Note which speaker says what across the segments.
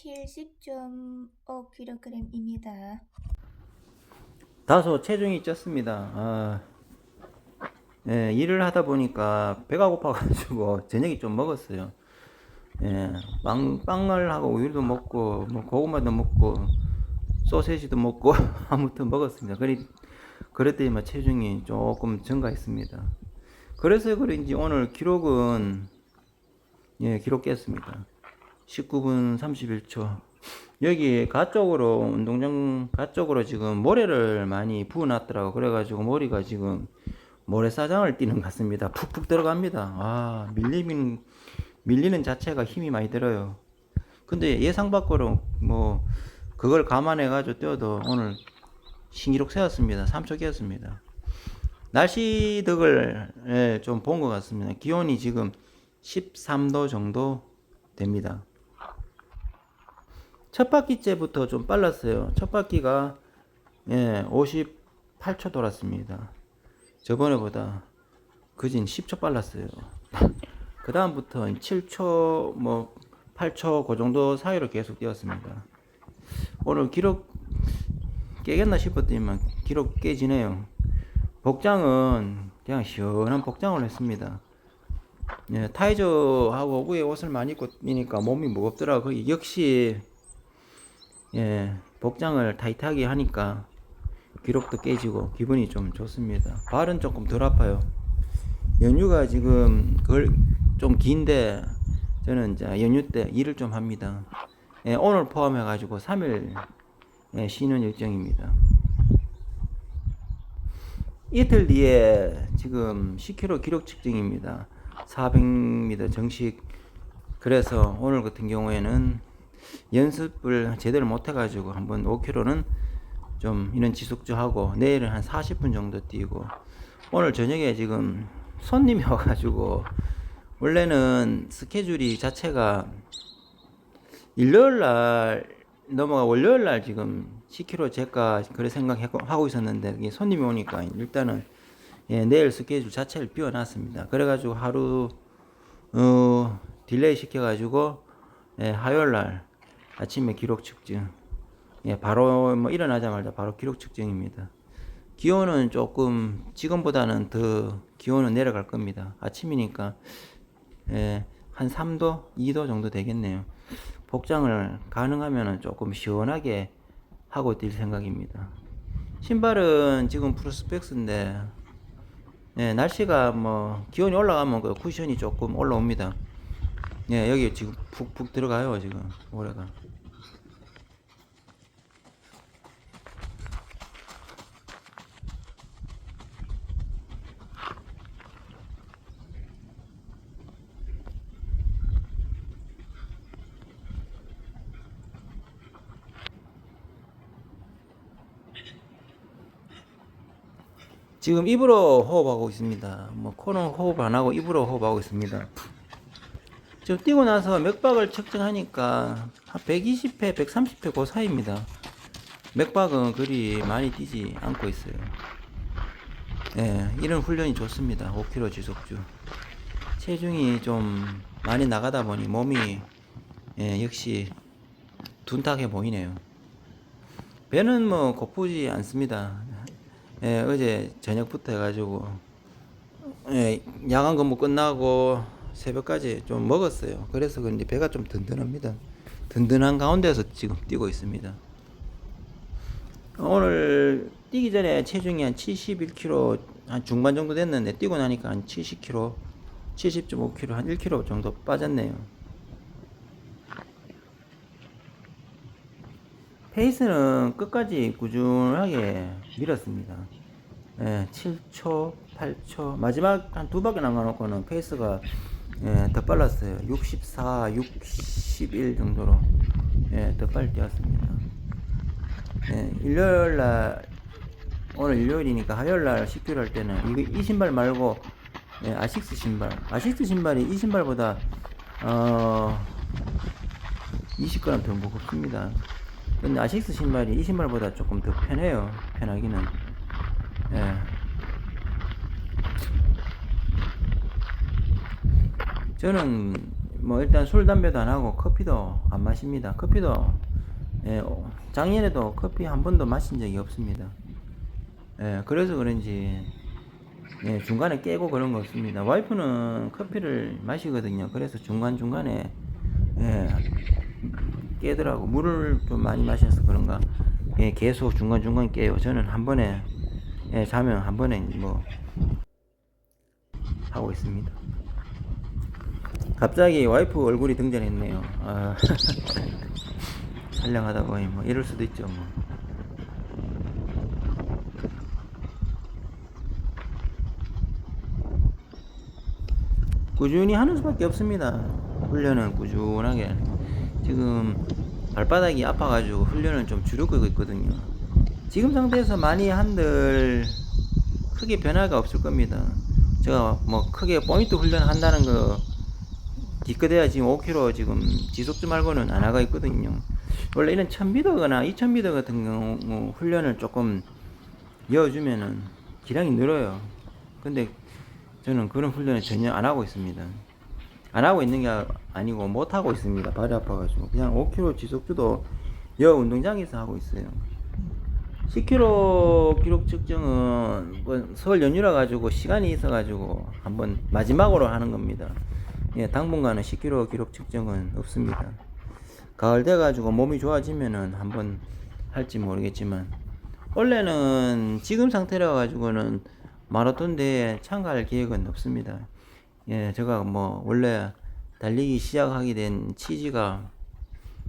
Speaker 1: 70.5kg입니다.
Speaker 2: 다소 체중이 쪘습니다. 아, 예, 일을 하다 보니까 배가 고파가지고 저녁에 좀 먹었어요. 예, 빵, 빵을 하고 우유도 먹고, 뭐 고구마도 먹고, 소세지도 먹고, 아무튼 먹었습니다. 그리, 그랬더니 막 체중이 조금 증가했습니다. 그래서 그런지 오늘 기록은, 예, 기록 깼습니다. 19분 31초. 여기 가쪽으로, 운동장 가쪽으로 지금 모래를 많이 부어놨더라고. 그래가지고 머리가 지금 모래사장을 뛰는 것 같습니다. 푹푹 들어갑니다. 아, 밀리는, 밀리는 자체가 힘이 많이 들어요. 근데 예상 밖으로 뭐, 그걸 감안해 가지고 뛰어도 오늘 신기록 세웠습니다. 3초 깨었습니다. 날씨 덕을 예, 좀본 것 같습니다. 기온이 지금 13도 정도 됩니다. 첫 바퀴째부터 좀 빨랐어요. 첫 바퀴가 예, 58초 돌았습니다. 저번에보다 그진 10초 빨랐어요. 그 다음부터 7초, 뭐 8초 그 정도 사이로 계속 뛰었습니다. 오늘 기록 깨겠나 싶었더니만 기록 깨지네요. 복장은 그냥 시원한 복장을 했습니다. 예, 타이저하고 옷을 많이 입고 뛰니까 몸이 무겁더라고. 그 역시 예, 복장을 타이트하게 하니까 기록도 깨지고 기분이 좀 좋습니다. 발은 조금 덜 아파요. 연휴가 지금 그걸 좀 긴데 저는 이제 연휴 때 일을 좀 합니다. 예, 오늘 포함해 가지고 3일 예, 쉬는 일정입니다. 이틀 뒤에 지금 10km 기록 측정입니다. 400m 정식. 그래서 오늘 같은 경우에는 연습을 제대로 못 해가지고 한번 5km는 좀 이런 지속주 하고 내일은 한 40분 정도 뛰고 오늘 저녁에 지금 손님이 와가지고 원래는 스케줄이 자체가 일요일 날 넘어가 월요일 날 지금 10km 제가 그래 생각하고 있었는데 손님이 오니까 일단은 예, 내일 스케줄 자체를 비워놨습니다. 그래가지고 하루 어, 딜레이 시켜가지고 예, 화요일 날 아침에 기록 측정 예, 바로 뭐 일어나자마자 바로 기록 측정입니다. 기온은 조금 지금보다는 더 기온은 내려갈 겁니다. 아침이니까 예, 한 3도, 2도 정도 되겠네요. 복장을 가능하면 조금 시원하게 하고 뛸 생각입니다. 신발은 지금 프로스펙스인데 예, 날씨가 뭐 기온이 올라가면 그 쿠션이 조금 올라옵니다. 예, 여기 지금 푹푹 들어가요 지금 모래가. 지금 입으로 호흡하고 있습니다. 뭐 코는 호흡 안 하고 입으로 호흡하고 있습니다. 지금 뛰고 나서 맥박을 측정하니까 한 120회, 130회 그 사이입니다. 맥박은 그리 많이 뛰지 않고 있어요. 예, 이런 훈련이 좋습니다. 5km 지속주. 체중이 좀 많이 나가다 보니 몸이 예, 역시 둔탁해 보이네요. 배는 뭐 고프지 않습니다. 예, 어제 저녁부터 해가지고 예, 야간 근무 끝나고 새벽까지 좀 먹었어요. 그래서 그런지 배가 좀 든든합니다. 든든한 가운데서 지금 뛰고 있습니다. 오늘 뛰기 전에 체중이 한 71kg 한 중반 정도 됐는데 뛰고 나니까 한 70kg, 70.5kg 한 1kg 정도 빠졌네요. 페이스는 끝까지 꾸준하게 밀었습니다. 예, 7초, 8초, 마지막 한 두 바퀴 남겨놓고는 페이스가 예, 더 빨랐어요. 64, 61 정도로 예, 더 빨리 뛰었습니다. 예, 일요일 날 오늘 일요일이니까 화요일 날 10km 할 때는 이거 이 신발 말고 예, 아식스 신발, 아식스 신발이 이 신발보다 어 20g 더 무겁습니다. 근데 아식스 신발이 이 신발보다 조금 더 편해요. 편하기는. 예. 저는 뭐 일단 술 담배도 안 하고 커피도 안 마십니다. 커피도 예, 어, 작년에도 커피 한 번도 마신 적이 없습니다. 예, 그래서 그런지 예, 중간에 깨고 그런 거 없습니다. 와이프는 커피를 마시거든요. 그래서 중간 중간에 예, 깨더라고. 물을 좀 많이 마셔서 그런가. 예, 계속 중간 중간 깨요. 저는 한 번에 예, 자면 한 번에 뭐 하고 있습니다. 갑자기 와이프 얼굴이 등장했네요. 아, 촬영하다 보니 뭐 이럴 수도 있죠. 뭐. 꾸준히 하는 수밖에 없습니다. 훈련은 꾸준하게. 지금 발바닥이 아파가지고 훈련을 좀 줄이고 있거든요. 지금 상태에서 많이 한들 크게 변화가 없을 겁니다. 제가 뭐 크게 포인트 훈련 한다는 거 기껏해야 지금 5km 지금 지속주 말고는 안 나가 있거든요. 원래 이런 1000m거나 2000m 같은 경우 훈련을 조금 이어주면은 기량이 늘어요. 근데 저는 그런 훈련을 전혀 안 하고 있습니다. 안 하고 있는 게 아니고 못 하고 있습니다. 발이 아파가지고 그냥 5km 지속주도 여 운동장에서 하고 있어요. 10km 기록 측정은 뭐 서울 연휴라 가지고 시간이 있어 가지고 한번 마지막으로 하는 겁니다. 예, 당분간은 10km 기록 측정은 없습니다. 가을 돼 가지고 몸이 좋아지면은 한번 할지 모르겠지만 원래는 지금 상태라 가지고는 마라톤 대회에 참가할 계획은 없습니다. 예, 제가 뭐 원래 달리기 시작하게 된 취지가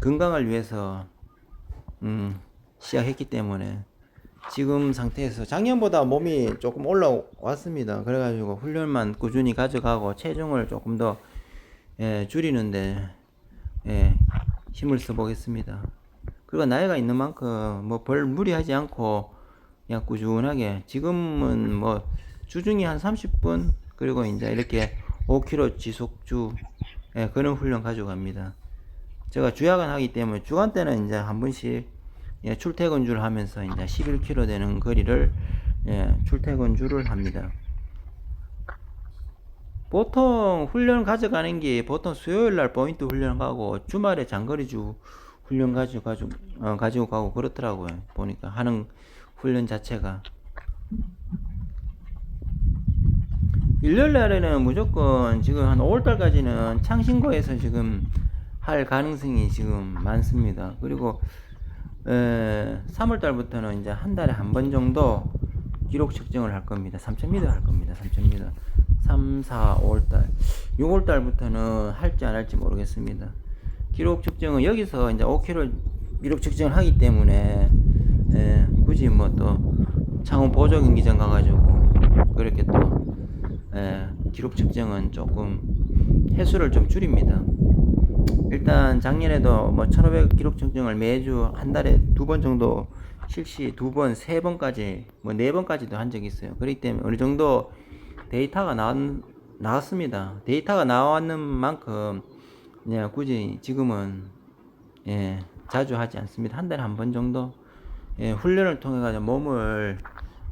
Speaker 2: 건강을 위해서 음, 시작했기 때문에 지금 상태에서 작년보다 몸이 조금 올라왔습니다. 그래가지고 훈련만 꾸준히 가져가고 체중을 조금 더 예, 줄이는데 예, 힘을 써보겠습니다. 그리고 나이가 있는 만큼 뭐벌 무리하지 않고 그냥 꾸준하게 지금은 뭐 주중에 한 30분 그리고 이제 이렇게 5km 지속주 예, 그런 훈련 가져갑니다. 제가 주야간 하기 때문에 주간 때는 이제 한 번씩 예, 출퇴근주를 하면서 이제 11km 되는 거리를 예, 출퇴근주를 합니다. 보통 훈련 가져가는 게 보통 수요일 날 포인트 훈련 가고 주말에 장거리주 훈련 가지고 가지고 어, 가지고 가고 그렇더라고요. 보니까 하는 훈련 자체가 일요일 날에는 무조건 지금 한 5월 달까지는 창신고에서 지금 할 가능성이 지금 많습니다. 그리고 에, 3월 달부터는 이제 한 달에 한 번 정도 기록 측정을 할 겁니다. 3,000m 할 겁니다. 3,000m. 3, 4, 5월 달. 6월 달부터는 할지 안 할지 모르겠습니다. 기록 측정은 여기서 이제 5km 기록 측정을 하기 때문에 에, 굳이 뭐 또 창원 보조 경기장 가가지고 그렇게 또 에, 기록 측정은 조금 횟수를 좀 줄입니다. 일단 작년에도 뭐 1500 기록 측정을 매주 한 달에 두 번 정도 실시 두 번, 세 번까지 뭐 네 번까지도 한 적이 있어요. 그렇기 때문에 어느 정도 데이터가 나왔, 나왔습니다. 데이터가 나왔는 만큼 그냥 굳이 지금은 예, 자주 하지 않습니다. 한 달에 한 번 정도 예, 훈련을 통해 가지고 몸을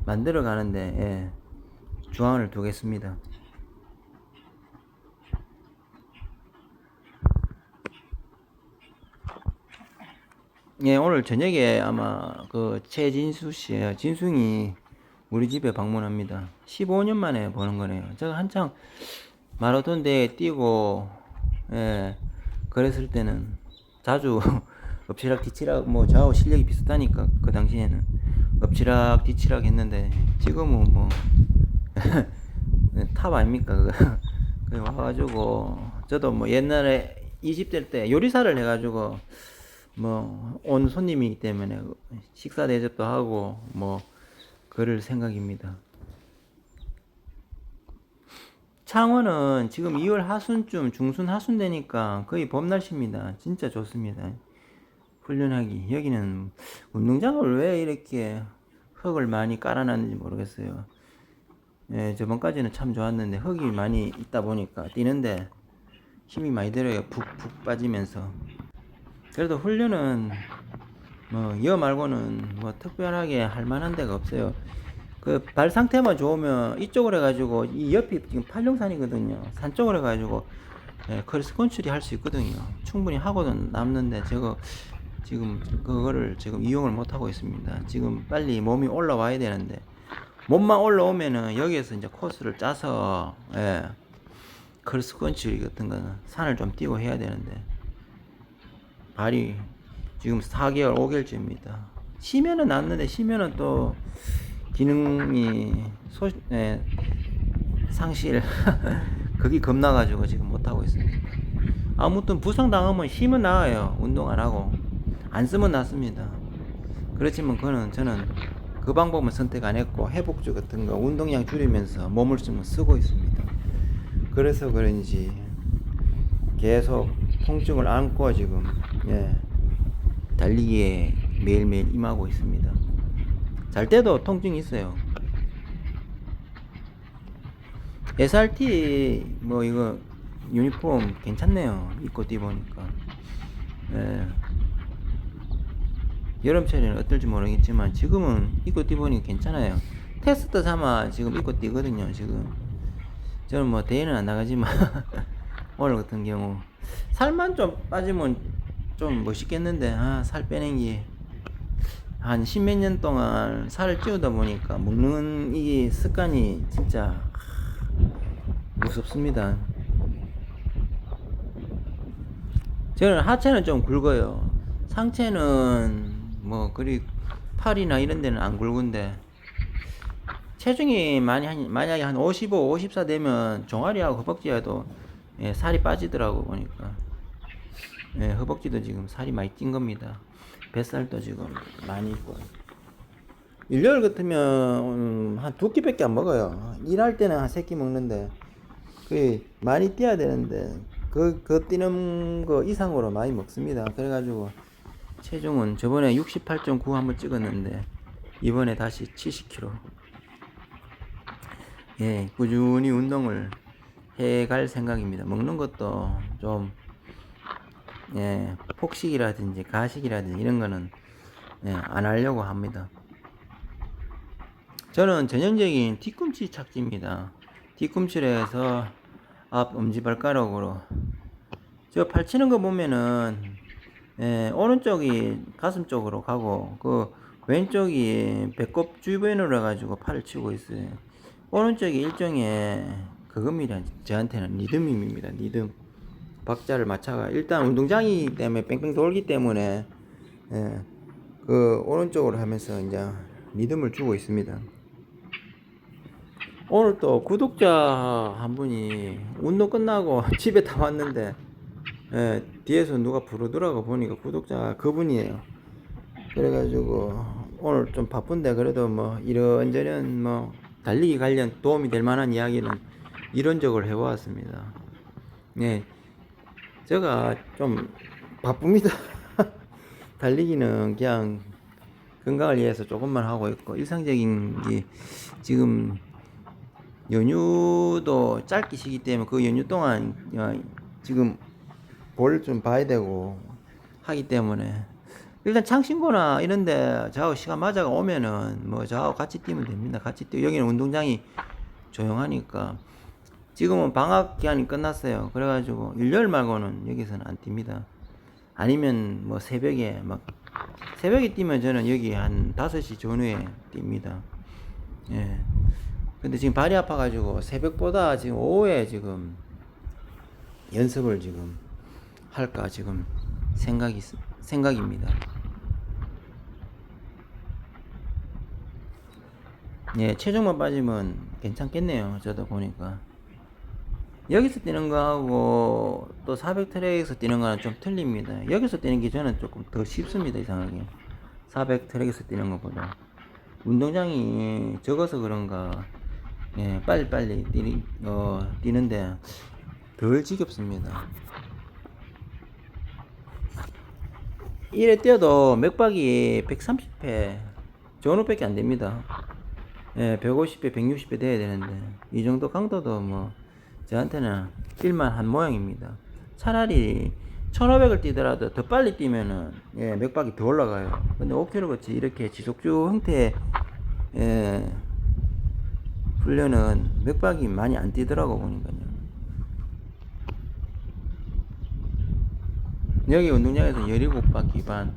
Speaker 2: 만들어 가는데 예, 주안을 두겠습니다. 예, 오늘 저녁에 아마 그 최진수 씨예요. 진숭이 우리 집에 방문합니다. 15년 만에 보는 거네요. 제가 한창 마라톤 대회 뛰고 예, 그랬을 때는 자주 엎치락 뒤치락 뭐 저하고 실력이 비슷하니까 그 당시에는 엎치락 뒤치락 했는데 지금은 뭐 탑 아닙니까 그거 그 와가지고 저도 뭐 옛날에 20대 때 요리사를 해가지고 뭐 온 손님이기 때문에 식사 대접도 하고 뭐 그럴 생각입니다. 창원은 지금 2월 하순쯤 중순 하순 되니까 거의 봄 날씨입니다. 진짜 좋습니다. 훈련하기 여기는 운동장을 왜 이렇게 흙을 많이 깔아놨는지 모르겠어요. 예, 저번까지는 참 좋았는데 흙이 많이 있다 보니까 뛰는데 힘이 많이 들어요. 푹푹 빠지면서. 그래도 훈련은 뭐여 말고는 뭐 특별하게 할 만한 데가 없어요. 그 발 상태만 좋으면 이쪽으로 해가지고 이 옆이 지금 팔룡산이거든요. 산 쪽으로 해가지고 예, 크로스 컨트리 할 수 있거든요. 충분히 하고는 남는데 제가 지금 그거를 지금 이용을 못 하고 있습니다. 지금 빨리 몸이 올라와야 되는데 몸만 올라오면은 여기에서 이제 코스를 짜서 예, 크로스 컨트리 같은 거는 산을 좀 뛰고 해야 되는데 발이 지금 4개월, 5개월째입니다. 쉬면은 낫는데 쉬면은 또 기능이 소, 예, 상실 그게 겁나가지고 지금 못 하고 있습니다. 아무튼 부상 당하면 쉬면 나아요. 운동 안 하고 안 쓰면 낫습니다. 그렇지만 그거는 저는 그 방법은 선택 안 했고 회복주 같은 거 운동량 줄이면서 몸을 좀 쓰고 있습니다. 그래서 그런지 계속 통증을 안고 지금 예, 달리기에 매일매일 임하고 있습니다. 잘 때도 통증이 있어요. SRT 뭐 이거 유니폼 괜찮네요. 입고 뛰보니까. 예. 여름철에는 어떨지 모르겠지만 지금은 입고 뛰보니까 괜찮아요. 테스트 삼아 지금 입고 뛰거든요. 지금 저는 뭐 대회는 안 나가지만 오늘 같은 경우 살만 좀 빠지면 좀 멋있겠는데 아 살 빼는 게 한 십몇 년 동안 살을 찌우다 보니까 먹는 이 습관이 진짜 무섭습니다. 저는 하체는 좀 굵어요. 상체는 뭐 그리 팔이나 이런 데는 안 굵은데 체중이 많이 한 만약에 한 55, 54 되면 종아리하고 허벅지에도 예, 살이 빠지더라고 보니까 예, 허벅지도 지금 살이 많이 찐 겁니다. 뱃살도 지금 많이 있고 일요일 같으면 음, 한두 끼밖에 안 먹어요. 일할 때는 한 세 끼 먹는데 그 많이 뛰어야 되는데 그, 그 뛰는 거 이상으로 많이 먹습니다. 그래가지고 체중은 저번에 68.9 한번 찍었는데 이번에 다시 70kg. 예, 꾸준히 운동을 해 갈 생각입니다. 먹는 것도 좀 예, 폭식이라든지 가식이라든지 이런 거는 예, 안 하려고 합니다. 저는 전형적인 뒤꿈치 착지입니다. 뒤꿈치를 해서 앞 엄지발가락으로 저 팔 치는 거 보면은 예, 오른쪽이 가슴 쪽으로 가고 그 왼쪽이 배꼽 주변으로 해가지고 팔을 치고 있어요. 오른쪽이 일종의 그겁니다. 저한테는 리듬입니다. 리듬. 박자를 맞춰가 일단 운동장이 때문에 뺑뺑 돌기 때문에 예, 그 오른쪽으로 하면서 이제 리듬을 주고 있습니다. 오늘 또 구독자 한 분이 운동 끝나고 집에 다 왔는데 예, 뒤에서 누가 부르더라고 보니까 구독자 그분이에요. 그래가지고 오늘 좀 바쁜데 그래도 뭐 이런저런 뭐 달리기 관련 도움이 될 만한 이야기는 이런적으로 해보았습니다. 네, 제가 좀 바쁩니다. 달리기는 그냥 건강을 위해서 조금만 하고 있고 일상적인 게 지금 연휴도 짧게 쉬기 때문에 그 연휴 동안 어, 지금 볼 좀 봐야 되고 하기 때문에 일단 창신고나 이런데 저하고 시간 맞아가 오면은 뭐 저하고 같이 뛰면 됩니다. 같이 뛰고 여기는 운동장이 조용하니까 지금은 방학 기간이 끝났어요. 그래가지고 일요일 말고는 여기서는 안 뜁니다. 아니면 뭐 새벽에 막 새벽에 뛰면 저는 여기 한 5시 전후에 뜁니다. 예. 근데 지금 발이 아파가지고 새벽보다 지금 오후에 지금 연습을 지금 할까 지금 생각이 있- 생각입니다. 예, 체중만 빠지면 괜찮겠네요. 저도 보니까. 여기서 뛰는 거하고 또 400 트랙에서 뛰는 거는 좀 틀립니다. 여기서 뛰는 게 저는 조금 더 쉽습니다. 이상하게. 400 트랙에서 뛰는 것보다. 운동장이 적어서 그런가, 예, 빨리빨리 뛰, 어, 뛰는데 덜 지겹습니다. 이래 뛰어도 맥박이 130회 전후밖에 안 됩니다. 예, 150회, 160회 돼야 되는데 이 정도 강도도 뭐 저한테는 뛸만 한 모양입니다. 차라리 1500을 뛰더라도 더 빨리 뛰면은 예, 맥박이 더 올라가요. 근데 5km 같이 이렇게 지속주 형태의 예, 훈련은 맥박이 많이 안 뛰더라고 보니까요. 여기 운동장에서 17바퀴 반.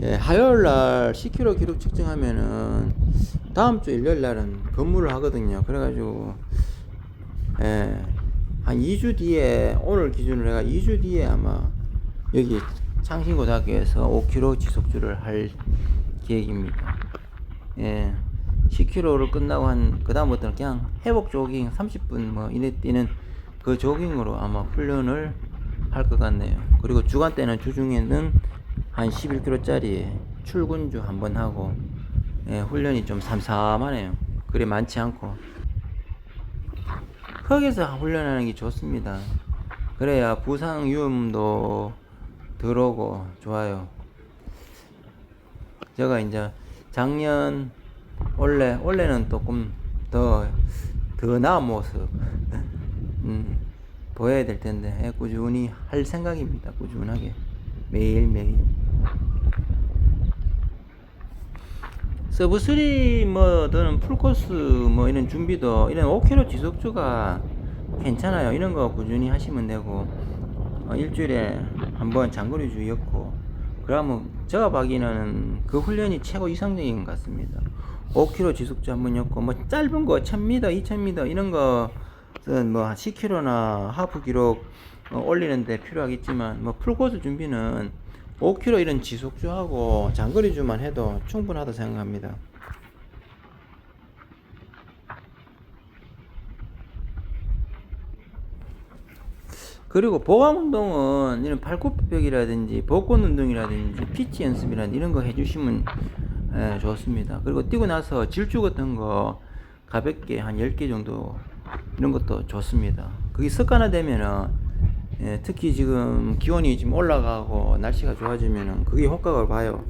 Speaker 2: 예, 화요일 날 10km 기록 측정하면은 다음 주 일요일 날은 근무를 하거든요. 그래가지고 예, 한 2주 뒤에 오늘 기준으로 해가 2주 뒤에 아마 여기 창신고등학교에서 5km 지속주를 할 계획입니다. 예, 10km를 끝나고 한 그 다음부터는 그냥 회복 조깅 30분 뭐 이내 뛰는 그 조깅으로 아마 훈련을 할 것 같네요. 그리고 주간 때는 주중에는 한 11km짜리 출근주 한 번 하고 예, 훈련이 좀 삼삼하네요. 그리 많지 않고 흙에서 훈련하는 게 좋습니다. 그래야 부상 위험도 덜 오고 좋아요. 제가 이제 작년 원래 원래는 조금 더더 나은 모습 음, 보여야 될 텐데 예, 꾸준히 할 생각입니다. 꾸준하게 매일 매일. 서브 3 뭐든 풀코스 뭐 이런 준비도 이런 5km 지속주가 괜찮아요. 이런 거 꾸준히 하시면 되고 어, 일주일에 한 번 장거리 주였고 그러면 제가 보기에는 그 훈련이 최고 이상적인 것 같습니다. 5km 지속주 한 번였고 뭐 짧은 거 1000m, 2000m 이런 거는 뭐 10km나 하프 기록 어, 올리는데 필요하겠지만 뭐 풀코스 준비는 5km 이런 지속주하고 장거리주만 해도 충분하다 생각합니다. 그리고 보강 운동은 이런 발굽벽이라든지 복근 운동이라든지 피치 연습이라든지 이런 거 해주시면 예, 좋습니다. 그리고 뛰고 나서 질주 같은 거 가볍게 한 10개 정도 이런 것도 좋습니다. 그게 습관화되면은 예, 특히 지금 기온이 지금 올라가고 날씨가 좋아지면은 그게 효과를 봐요.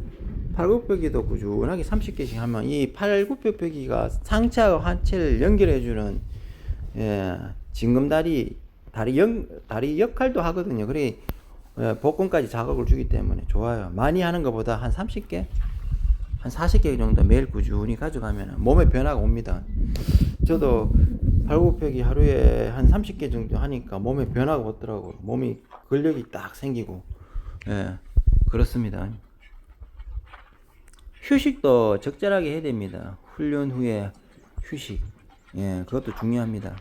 Speaker 2: 팔굽혀기도 꾸준하게 30개씩 하면 이 팔굽혀펴기가 상체와 하체를 연결해주는 예, 징검다리 다리 연 다리 역할도 하거든요. 그래 예, 복근까지 자극을 주기 때문에 좋아요. 많이 하는 것보다 한 30개, 한 40개 정도 매일 꾸준히 가져가면 몸에 변화가 옵니다. 저도 발굽혀기 하루에 한 30개 정도 하니까 몸에 변화가 오더라고요. 몸이 근력이 딱 생기고, 예, 그렇습니다. 휴식도 적절하게 해야 됩니다. 훈련 후에 휴식, 예, 그것도 중요합니다.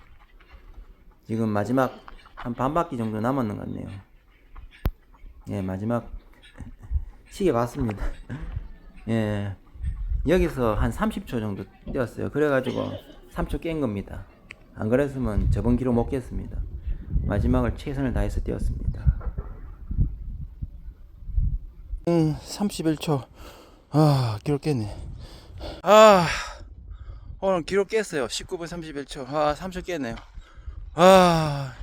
Speaker 2: 지금 마지막 한 반 바퀴 정도 남았는 것 같네요. 예, 마지막 시계 봤습니다. 예, 여기서 한 30초 정도 뛰었어요. 그래가지고 3초 깬 겁니다. 안 그랬으면 저번 기록 못 깼습니다. 마지막을 최선을 다해서 뛰었습니다. 음, 31초. 아, 기록 깼네. 아, 오늘 기록 깼어요. 19분 31초. 아, 3초 깼네요. 아,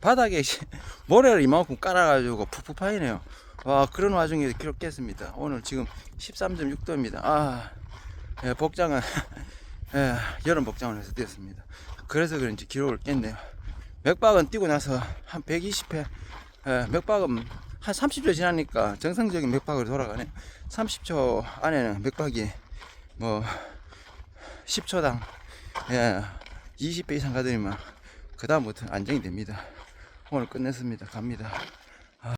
Speaker 2: 바닥에 씨, 모래를 이만큼 깔아가지고 푹푹 파이네요. 와, 그런 와중에 기록 깼습니다. 오늘 지금 13.6도입니다. 아, 예, 복장은, 예, 여름 복장을 해서 뛰었습니다. 그래서 그런지 기록을 깼네요. 맥박은 뛰고 나서 한 120회, 예, 맥박은 한 30초 지나니까 정상적인 맥박으로 돌아가네. 30초 안에는 맥박이 뭐 10초당 예, 20배 이상 가더니만 그 다음부터 안정이 됩니다. 오늘 끝냈습니다. 갑니다.